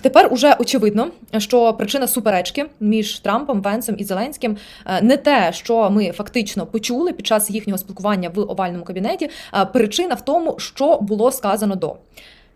Тепер уже очевидно, що причина суперечки між Трампом, Венсом і Зеленським е, не те, що ми фактично почули під час їхнього спілкування в овальному кабінеті. Причина в тому, що було сказано до.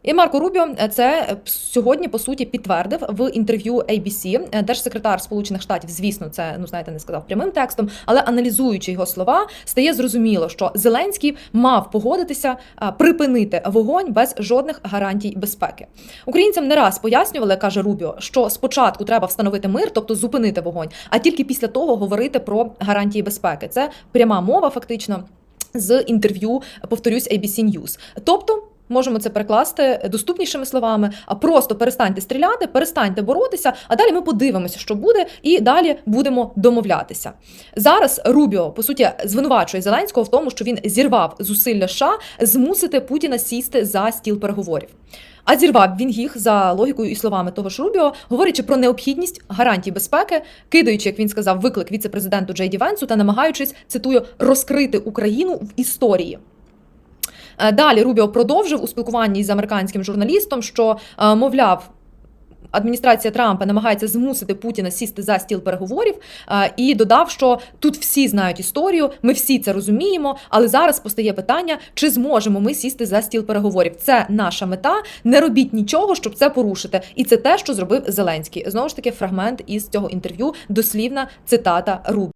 І Марко Рубіо е, це е, сьогодні по суті підтвердив в інтерв'ю ABC. Е, Держсекретар Сполучених Штатів, звісно, це ну знаєте, не сказав прямим текстом, але аналізуючи його слова, стає зрозуміло, що Зеленський мав погодитися припинити вогонь без жодних гарантій безпеки. Українцям не раз пояснювали, каже Рубіо, що спочатку треба встановити мир, тобто зупинити вогонь, а тільки після того говорити про гарантії безпеки. Це пряма мова, фактично. З інтерв'ю, повторюсь, ABC News. Тобто, можемо це перекласти доступнішими словами, а просто перестаньте стріляти, перестаньте боротися, а далі ми подивимося, що буде, і далі будемо домовлятися. Зараз Рубіо по суті звинувачує Зеленського в тому, що він зірвав зусилля США змусити Путіна сісти за стіл переговорів. А зірвав він їх за логікою і словами того ж Рубіо, говорячи про необхідність гарантій безпеки, кидаючи, як він сказав, виклик віце-президенту Джей Ді Венсу та намагаючись цитую розкрити Україну в історії. Е, Далі Рубіо продовжив у спілкуванні з американським журналістом, що е, мовляв. Адміністрація Трампа намагається змусити Путіна сісти за стіл переговорів е, і додав, що тут всі знають історію, ми всі це розуміємо. Але зараз постає питання, чи зможемо ми сісти за стіл переговорів. Це наша мета. Не робіть нічого, щоб це порушити. І це те, що зробив Зеленський. Знову ж таки, фрагмент із цього інтерв'ю, дослівна цитата Рубіо.